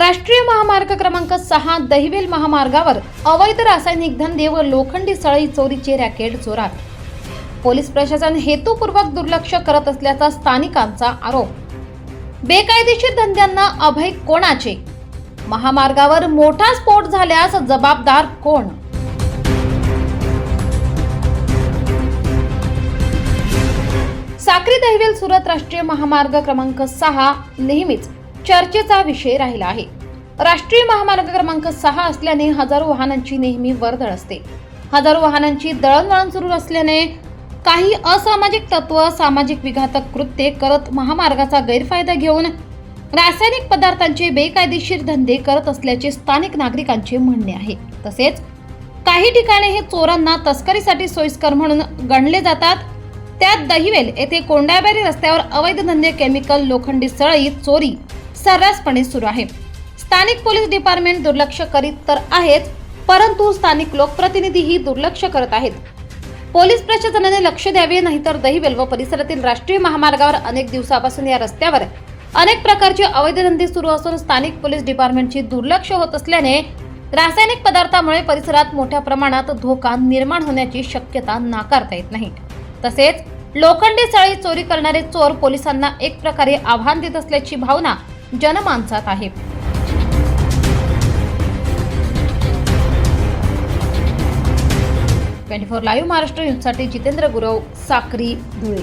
राष्ट्रीय महामार्ग क्रमांक सहा दहिवेल महामार्गावर अवैध रासायनिक धंदे व लोखंडी सळई चोरीचे रॅकेट जोरात. पोलीस प्रशासन हेतुपूर्वक दुर्लक्ष करत असल्याचा स्थानिकांचा आरोप. बेकायदेशीर धंद्यांना अभय कोणाचे? महामार्गावर मोठा स्फोट झाल्यास जबाबदार कोण? साक्री दहिवेल सुरत राष्ट्रीय महामार्ग क्रमांक सहा नेहमीच चर्चेचा विषय राहिला आहे. राष्ट्रीय महामार्ग क्रमांक सहा असल्याने हजारो वाहनांची नेहमी वर्दळ असते. हजारो वाहनांची दळणवळण सुरू असल्याने काही असामाजिक तत्व सामाजिक विघातक कृत्ये करत महामार्गाचा गैरफायदा घेऊन रासायनिक पदार्थांचे बेकायदेशीर धंदे करत असल्याचे स्थानिक नागरिकांचे म्हणणे आहे. तसेच काही ठिकाणी हे चोरांना तस्करीसाठी सोयीस्कर म्हणून गणले जातात. त्यात दहिवेल येथे कोंडाबेरी रस्त्यावर अवैध धंदे केमिकल लोखंडी सळई चोरी सर्रासपणे सुरू आहे. स्थानिक पोलीस डिपार्टमेंट दुर्लक्ष करीत तर आहेच परंतु स्थानिक लोकप्रतिनिधीही दुर्लक्ष करत आहेत. पोलीस प्रशासनाने लक्ष द्यावे नाहीतर दहिवेल व परिसरातील राष्ट्रीय महामार्गावर अनेक दिवसापासून या रस्त्यावर अनेक प्रकारचे अवैध धंदे सुरू असून स्थानिक पोलीस डिपार्टमेंटची दुर्लक्ष होत असल्याने रासायनिक पदार्थामुळे परिसरात मोठ्या प्रमाणात धोका निर्माण होण्याची शक्यता नाकारता येत नाही. तसेच लोखंडी सळी चोरी करणारे चोर पोलिसांना एक प्रकारे आव्हान देत असल्याची भावना जनमानसात आहे. ट्वेंटी फोर लाईव्ह महाराष्ट्र न्यूजसाठी जितेंद्र गुरव साक्री धुळे.